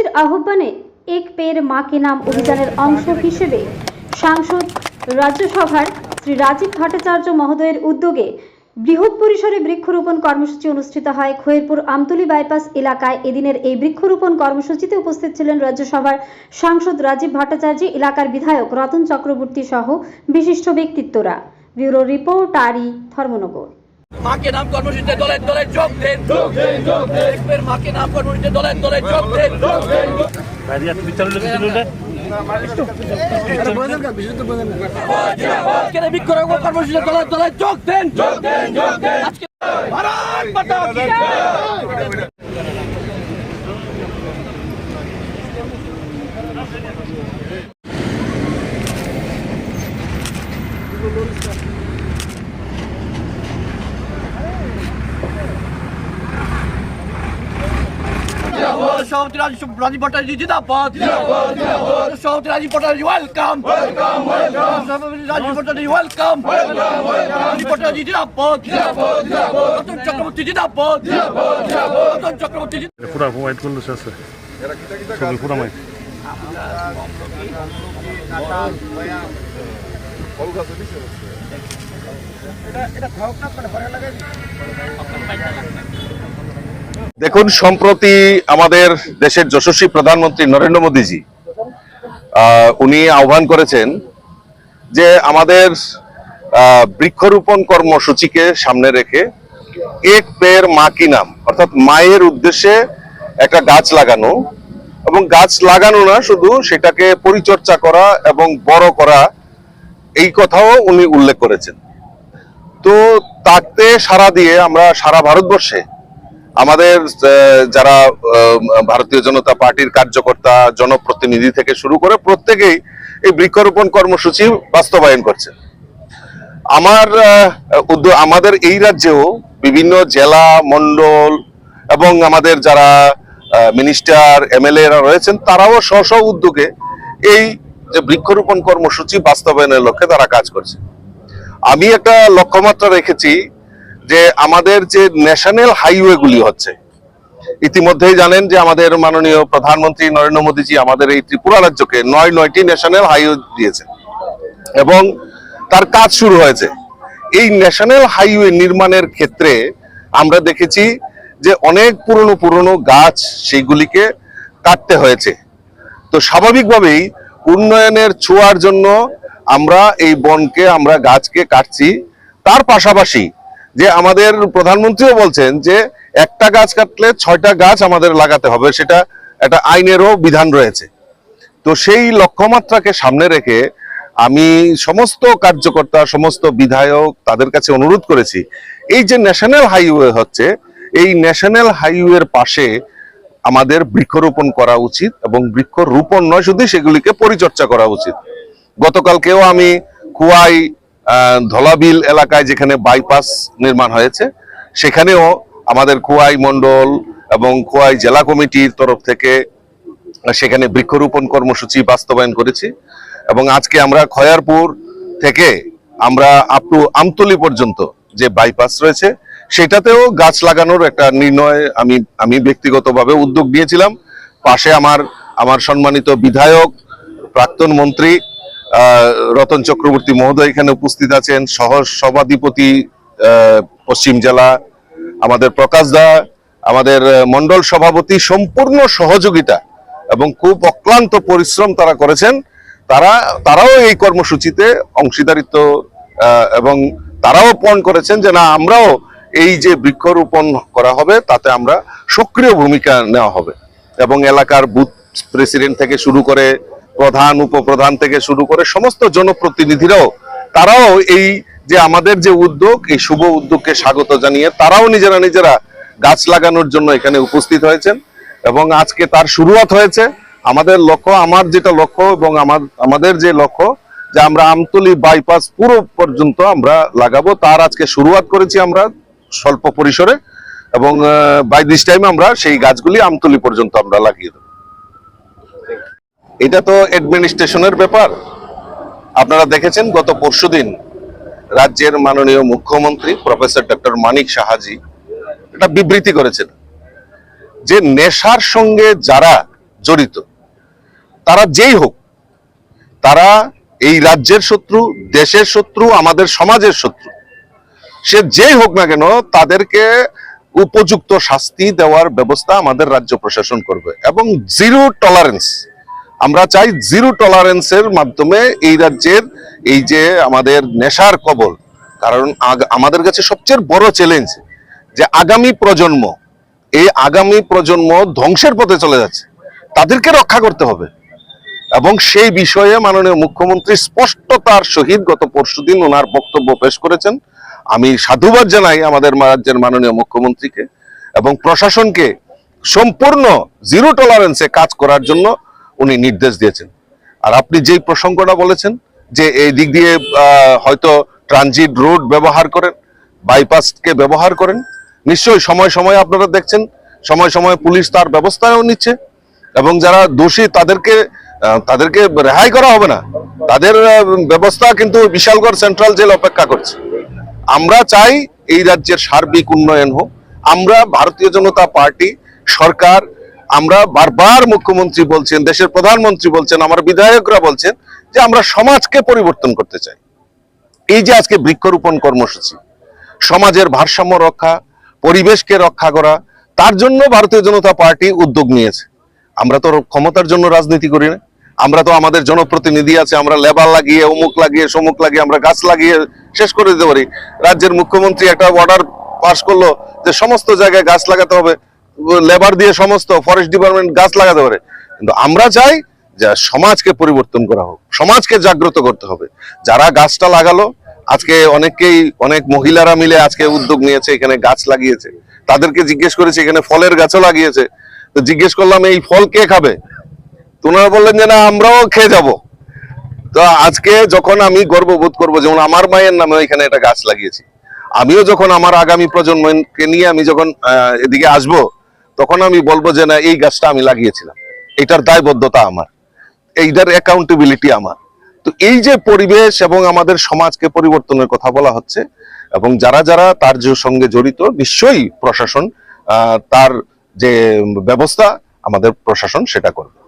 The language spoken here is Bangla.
কর্মসূচির আহ্বানে এক পের মা কে নাম অভিযানের অংশ হিসেবে সাংসদ রাজ্যসভার শ্রী রাজীব ভট্টাচার্য মহোদয়ের উদ্যোগে বৃহৎ পরিসরে বৃক্ষরোপণ কর্মসূচি অনুষ্ঠিত হয় খৈরপুর আমতলী বাইপাস এলাকায়। এদিনের এই বৃক্ষরোপণ কর্মসূচিতে উপস্থিত ছিলেন রাজ্যসভার সাংসদ রাজীব ভট্টাচার্য, এলাকার বিধায়ক রতন চক্রবর্তী সহ বিশিষ্ট ব্যক্তিত্বরা। ব্যুরো রিপোর্ট আরি ধর্মনগর। মাকে নাম কর্মসূচিতে দলের দলে যোগ দেন। দেখবেন মাকে নাম কর্মসূচিতে দলের দলে যোগ দেন। রাজিয়া তুমি চালু চালু আজকের এই বৃক্ষরোপণ কর্মসূচিতে দলে দলে যোগ দেন। আজকে ভারত মাতা কি জয়। সভাপতি রাজীব রাজীব ভট্টাচার্য জিন্দাবাদ সভাপতি রাজীব ভট্টাচার্য ওয়েলকাম। সভাপতি রাজীব ভট্টাচার্য ওয়েলকাম। রাজীব ভট্টাচার্য জিন্দাবাদ রতন চক্রবর্তী জিন্দাবাদ রতন চক্রবর্তী। পুরা হোয়াইটগুলো আছে ছবি পুরা মাই দেখুন, সম্প্রতি আমাদের দেশের যশস্বী প্রধানমন্ত্রী নরেন্দ্র মোদীজি উনি আহ্বান করেছেন যে আমাদের বৃক্ষরোপণ কর্মসূচিকে সামনে রেখে এক পের মা কি নাম, অর্থাৎ মায়ের উদ্দেশ্যে একটা গাছ লাগানো এবং গাছ লাগানো না, শুধু সেটাকে পরিচর্যা করা এবং বড় করা, এই কথাও উনি উল্লেখ করেছেন। তো তাতে সারা দিয়ে আমরা সারা ভারতবর্ষে আমাদের যারা ভারতীয় জনতা পার্টির কার্যকর্তা, জনপ্রতিনিধি থেকে শুরু করে প্রত্যেকেই এই বৃক্ষরোপণ কর্মসূচি বাস্তবায়ন করছে। আমার আমাদের এই রাজ্যেও বিভিন্ন জেলা মন্ডল এবং আমাদের যারা মিনিস্টার এমএলএ রা রয়েছেন, তারাও স্ব স্ব উদ্যোগে এই যে বৃক্ষরোপণ কর্মসূচি বাস্তবায়নের লক্ষ্যে তারা কাজ করছে। আমি একটা লক্ষ্যমাত্রা রেখেছি যে আমাদের যে ন্যাশনাল হাইওয়ে গুলি হচ্ছে, ইতিমধ্যেই জানেন যে আমাদের মাননীয় প্রধানমন্ত্রী নরেন্দ্র মোদীজি আমাদের এই ত্রিপুরা রাজ্যকে নয় নয়টি ন্যাশনাল হাইওয়ে দিয়েছে এবং তার কাজ শুরু হয়েছে। এই ন্যাশনাল হাইওয়ে নির্মাণের ক্ষেত্রে আমরা দেখেছি যে অনেক পুরনো পুরনো গাছ সেইগুলিকে কাটতে হয়েছে। তো স্বাভাবিকভাবেই উন্নয়নের ছোঁয়ার জন্য আমরা এই বনকে, আমরা গাছকে কাটছি। তার পাশাপাশি যে আমাদের প্রধানমন্ত্রীও বলছেন যে একটা গাছ কাটলে ছয়টা গাছ আমাদের লাগাতে হবে সেটা একটা আইনেরও বিধান রয়েছে। তো সেই লক্ষ্যমাত্রাকে সামনে রেখে আমি সমস্ত কার্যকর্তা সমস্ত বিধায়ক তাদের কাছে অনুরোধ করেছি এই যে ন্যাশনাল হাইওয়ে হচ্ছে এই ন্যাশনাল হাইওয়ের পাশে আমাদের বৃক্ষরোপণ করা উচিত এবং বৃক্ষরোপণ নয় শুধু সেগুলিকে পরিচর্যা করা উচিত। গতকালকেও আমি আহ, ধলাবিল এলাকায় যেখানে বাইপাস নির্মাণ হয়েছে, সেখানেও আমাদের কুয়াই মণ্ডল এবং কুয়াই জেলা কমিটির তরফ থেকে সেখানে বৃক্ষরোপণ কর্মসূচি বাস্তবায়ন করেছি এবং আজকে আমরা খয়ারপুর থেকে আমরা আপ টু আমতলি পর্যন্ত যে বাইপাস রয়েছে, সেটাতেও গাছ লাগানোর একটা নির্ণয় আমি আমি ব্যক্তিগতভাবে উদ্যোগ নিয়েছিলাম। পাশে আমার আমার সম্মানিত বিধায়ক, প্রাক্তন মন্ত্রী রতন চক্রবর্তী মহোদয় এখানে উপস্থিত আছেন, সহ সভাধিপতি পশ্চিম জেলা, আমাদের প্রকাশ দা, আমাদের মন্ডল সভাপতি, সম্পূর্ণ সহযোগিতা এবং খুব অক্লান্ত পরিশ্রম তারা করেছেন। তারা, তারাও এই কর্মসূচিতে অংশীদারিত্ব এবং তারাও পণ করেছেন যে না, আমরাও এই যে বৃক্ষরোপণ করা হবে, তাতে আমরা সক্রিয় ভূমিকা নেওয়া হবে। এবং এলাকার বুথ প্রেসিডেন্ট থেকে শুরু করে প্রধান, উপপ্রধান থেকে শুরু করে সমস্ত জনপ্রতিনিধিরাও, তারাও এই যে আমাদের যে উদ্যোগ, এই শুভ উদ্যোগকে স্বাগত জানিয়ে তারাও নিজেরা নিজেরা গাছ লাগানোর জন্য এখানে উপস্থিত হয়েছেন এবং আজকে তার শুরুয়াত হয়েছে। আমাদের লক্ষ্য, আমার যেটা লক্ষ্য এবং আমার, আমাদের যে লক্ষ্য যে আমরা আমতলি বাইপাস পুরো পর্যন্ত আমরা লাগাবো, তার আজকে শুরুয়াত করেছি আমরা স্বল্প পরিসরে এবং বাই দিস টাইম আমরা সেই গাছগুলি আমতলি পর্যন্ত আমরা লাগিয়ে দেবো। এটা তো অ্যাডমিনিস্ট্রেশনের ব্যাপার। আপনারা দেখেছেন, গত পরশুদিন রাজ্যের মাননীয় মুখ্যমন্ত্রী প্রফেসর ডক্টর মানিক সাহাজি এটা বিবৃতি করেছেন যে নেশার সঙ্গে যারা জড়িত, তারা যেই হোক, তারা এই রাজ্যের শত্রু, দেশের শত্রু, আমাদের সমাজের শত্রু, সে যেই হোক না কেন তাদেরকে উপযুক্ত শাস্তি দেওয়ার ব্যবস্থা আমাদের রাজ্য প্রশাসন করবে এবং জিরো টলারেন্স আমরা চাই জিরো টলারেন্সের মাধ্যমে এই রাজ্যের এই যে আমাদের নেশার কবল, কারণ আমাদের কাছে সবচেয়ে বড় চ্যালেঞ্জ যে আগামী প্রজন্ম, এই আগামী প্রজন্ম ধ্বংসের পথে চলে যাচ্ছে, তাদেরকে রক্ষা করতে হবে। এবং সেই বিষয়ে মাননীয় মুখ্যমন্ত্রী স্পষ্টতার সহিত গত পরশুদিন ওনার বক্তব্য পেশ করেছেন। আমি সাধুবাদ জানাই আমাদের রাজ্যের মাননীয় মুখ্যমন্ত্রীকে এবং প্রশাসনকে সম্পূর্ণ জিরো টলারেন্সে কাজ করার জন্য উনি নির্দেশ দিয়েছেন। আর আপনি যেই প্রসঙ্গটা বলেছেন যে এই দিক দিয়ে হয়তো ট্রানজিট রোড ব্যবহার করেন, বাইপাসকে ব্যবহার করেন, নিশ্চয়ই সময় সময় আপনারা দেখছেন, সময় সময় পুলিশ তার ব্যবস্থাও নিচ্ছে এবং যারা দোষী তাদেরকে তাদেরকে রেহাই করা হবে না। তাদের ব্যবস্থা কিন্তু বিশালগড় সেন্ট্রাল জেল অপেক্ষা করছে। আমরা চাই এই রাজ্যের সার্বিক উন্নয়ন হোক। আমরা ভারতীয় জনতা পার্টি, সরকার আমরা বারবার মুখ্যমন্ত্রী বলছেন, দেশের প্রধানমন্ত্রী বলছেন, আমার বিধায়করা বলছেন যে আমরা সমাজকে পরিবর্তন করতে চাই। এই যে আজকে বৃক্ষরোপণ কর্মসূচি, সমাজের ভারসাম্য রক্ষা, পরিবেশকে রক্ষা করা, তার জন্য ভারতীয় জনতা পার্টি উদ্যোগ নিয়েছে। আমরা তো ক্ষমতার জন্য রাজনীতি করি না। আমরা তো আমাদের জনপ্রতিনিধি আছে, আমরা লেবার লাগিয়ে, অমুক লাগিয়ে, সমুক লাগিয়ে, আমরা গাছ লাগিয়ে শেষ করে দিতে পারি। রাজ্যের মুখ্যমন্ত্রী একটা অর্ডার পাশ করল যে সমস্ত জায়গায় গাছ লাগাতে হবে। লেবার দিয়ে সমস্ত ফরেস্ট ডিপার্টমেন্ট গাছ লাগাতে পারে। কিন্তু আমরা চাই যে সমাজকে পরিবর্তন করা হোক, সমাজকে জাগ্রত করতে হবে। যারা গাছটা লাগালো, আজকে অনেকেই অনেক মহিলারা মিলে আজকে উদ্যোগ নিয়েছে, এখানে গাছ লাগিয়েছে। তাদেরকে জিজ্ঞেস করেছি, এখানে ফলের গাছও লাগিয়েছে। তো জিজ্ঞেস করলাম, এই ফল কে খাবে? তো ওনারা বললেন যে, না, আমরাও খেয়ে যাব। তো আজকে যখন আমি গর্ববোধ করব, যেমন আমার মায়ের নামে এখানে একটা গাছ লাগিয়েছি। আমিও যখন আমার আগামী প্রজন্মকে নিয়ে আমি যখন এদিকে আসব তখন আমি বলব যে, না, এই গাছটা আমি লাগিয়েছিলাম। এটার দায়বদ্ধতা আমার। এইটার অ্যাকাউন্টেবিলিটি আমার। তো এই যে পরিবেশ এবং আমাদের সমাজকে পরিবর্তনের কথা বলা হচ্ছে, এবং যারা যারা তার যে সঙ্গে জড়িত, নিশ্চয়ই প্রশাসন তার যে ব্যবস্থা, আমাদের প্রশাসন সেটা করবে।